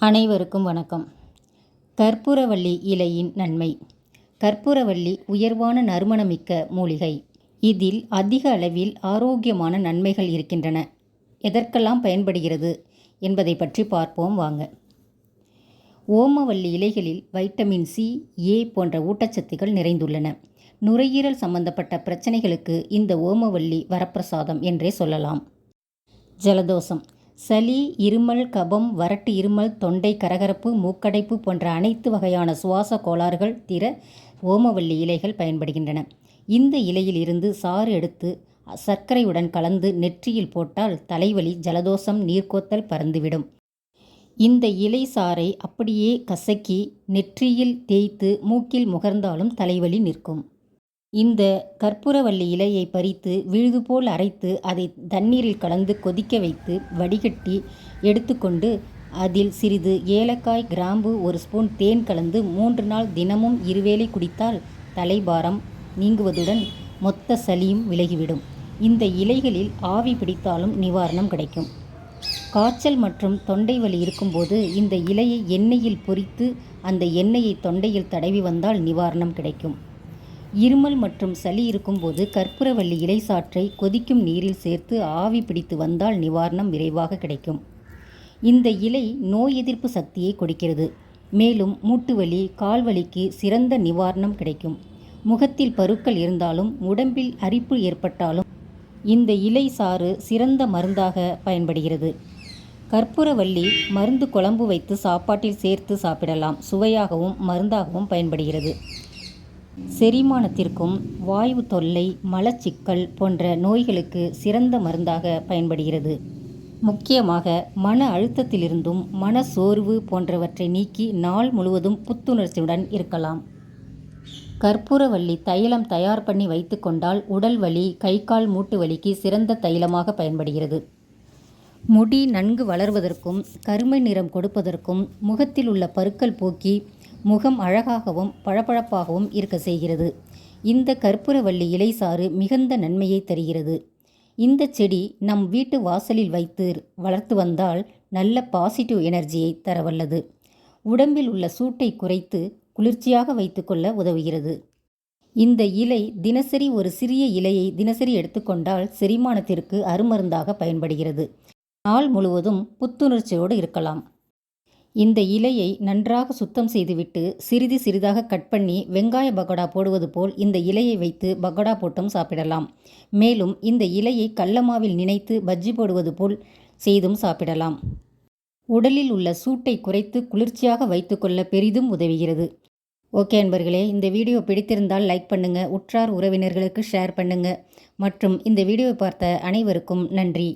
அனைவருக்கும் வணக்கம். கற்பூரவள்ளி இலையின் நன்மை. கற்பூரவள்ளி உயர்வான நறுமணமிக்க மூலிகை. இதில் அதிக அளவில் ஆரோக்கியமான நன்மைகள் இருக்கின்றன. எதற்கெல்லாம் பயன்படுகிறது என்பதை பற்றி பார்ப்போம் வாங்க. ஓமவள்ளி இலைகளில் வைட்டமின் சி ஏ போன்ற ஊட்டச்சத்துக்கள் நிறைந்துள்ளன. நுரையீரல் சம்பந்தப்பட்ட பிரச்சனைகளுக்கு இந்த ஓமவள்ளி வரப்பிரசாதம் என்றே சொல்லலாம். ஜலதோஷம். சளி இருமல் கபம் வறட்டு இருமல் தொண்டை கரகரப்பு மூக்கடைப்பு போன்ற அனைத்து வகையான சுவாச கோளாறுகள் தீர ஓமவல்லி இலைகள் பயன்படுகின்றன. இந்த இலையில் இருந்து சாறு எடுத்து சர்க்கரையுடன் கலந்து நெற்றியில் போட்டால் தலைவலி ஜலதோஷம் நீர்க்கோத்தல் பறந்துவிடும். இந்த இலை சாறை அப்படியே கசக்கி நெற்றியில் தேய்த்து மூக்கில் முகர்ந்தாலும் தலைவலி நிற்கும். இந்த கற்பூரவள்ளி இலையை பறித்து விழுது போல் அரைத்து அதை தண்ணீரில் கலந்து கொதிக்க வைத்து வடிகட்டி எடுத்துக்கொண்டு அதில் சிறிது ஏலக்காய் கிராம்பு ஒரு ஸ்பூன் தேன் கலந்து மூன்று நாள் தினமும் இருவேளை குடித்தால் தலைபாரம் நீங்குவதுடன் மொத்த சளியும் விலகிவிடும். இந்த இலைகளில் ஆவி பிடித்தாலும் நிவாரணம் கிடைக்கும். காய்ச்சல் மற்றும் தொண்டை வலி இருக்கும்போது இந்த இலையை எண்ணெயில் பொரித்து அந்த எண்ணெயை தொண்டையில் தடவி வந்தால் நிவாரணம் கிடைக்கும். இருமல் மற்றும் சளி இருக்கும்போது கற்பூரவள்ளி இலை சாற்றை கொதிக்கும் நீரில் சேர்த்து ஆவி பிடித்து வந்தால் நிவாரணம் விரைவாக கிடைக்கும். இந்த இலை நோய் எதிர்ப்பு சக்தியை கொடுக்கிறது. மேலும் மூட்டுவலி கால்வலிக்கு சிறந்த நிவாரணம் கிடைக்கும். முகத்தில் பருக்கள் இருந்தாலும் உடம்பில் அரிப்பு ஏற்பட்டாலும் இந்த இலை சாறு சிறந்த மருந்தாக பயன்படுகிறது. கற்பூரவள்ளி மருந்து குழம்பு வைத்து சாப்பாட்டில் சேர்த்து சாப்பிடலாம். சுவையாகவும் மருந்தாகவும் பயன்படுகிறது. செரிமானத்திற்கும் வாயு தொல்லை மலச்சிக்கல் போன்ற நோய்களுக்கு சிறந்த மருந்தாக பயன்படுகிறது. முக்கியமாக மன அழுத்தத்திலிருந்தும் மன சோர்வு போன்றவற்றை நீக்கி நாள் முழுவதும் புத்துணர்ச்சியுடன் இருக்கலாம். கற்பூரவள்ளி தைலம் தயார் பண்ணி வைத்துக்கொண்டால் உடல் வலி கை கால் மூட்டு வலிக்கு சிறந்த தைலமாக பயன்படுகிறது. முடி நன்கு வளர்வதற்கும் கருமை நிறம் கொடுப்பதற்கும் முகத்தில் உள்ள பருக்கள் போக்கி முகம் அழகாகவும் பளபளப்பாகவும் இருக்க செய்கிறது. இந்த கற்பூரவள்ளி இலை சாறு மிகுந்த நன்மையை தருகிறது. இந்த செடி நம் வீட்டு வாசலில் வைத்து வளர்த்து வந்தால் நல்ல பாசிட்டிவ் எனர்ஜியை தரவல்லது. உடம்பில் உள்ள சூட்டை குறைத்து குளிர்ச்சியாக வைத்துக்கொள்ள உதவுகிறது. இந்த இலை தினசரி ஒரு சிறிய இலையை தினசரி எடுத்துக்கொண்டால் செரிமானத்திற்கு அருமருந்தாக பயன்படுகிறது. நாள் முழுவதும் புத்துணர்ச்சியோடு இருக்கலாம். இந்த இலையை நன்றாக சுத்தம் செய்துவிட்டு சிறிது சிறிதாக கட் பண்ணி வெங்காய பகோடா போடுவது போல் இந்த இலையை வைத்து பகோடா போட்டும் சாப்பிடலாம். மேலும் இந்த இலையை கல்லமாவில் நினைத்து பஜ்ஜி போடுவது போல் செய்தும் சாப்பிடலாம். உடலில் உள்ள சூட்டை குறைத்து குளிர்ச்சியாக வைத்துக்கொள்ள பெரிதும் உதவுகிறது. ஓகே அன்பர்களே இந்த வீடியோ பிடித்திருந்தால் லைக் பண்ணுங்கள் உற்றார் உறவினர்களுக்கு ஷேர் பண்ணுங்கள் மற்றும் இந்த வீடியோவை பார்த்த அனைவருக்கும் நன்றி.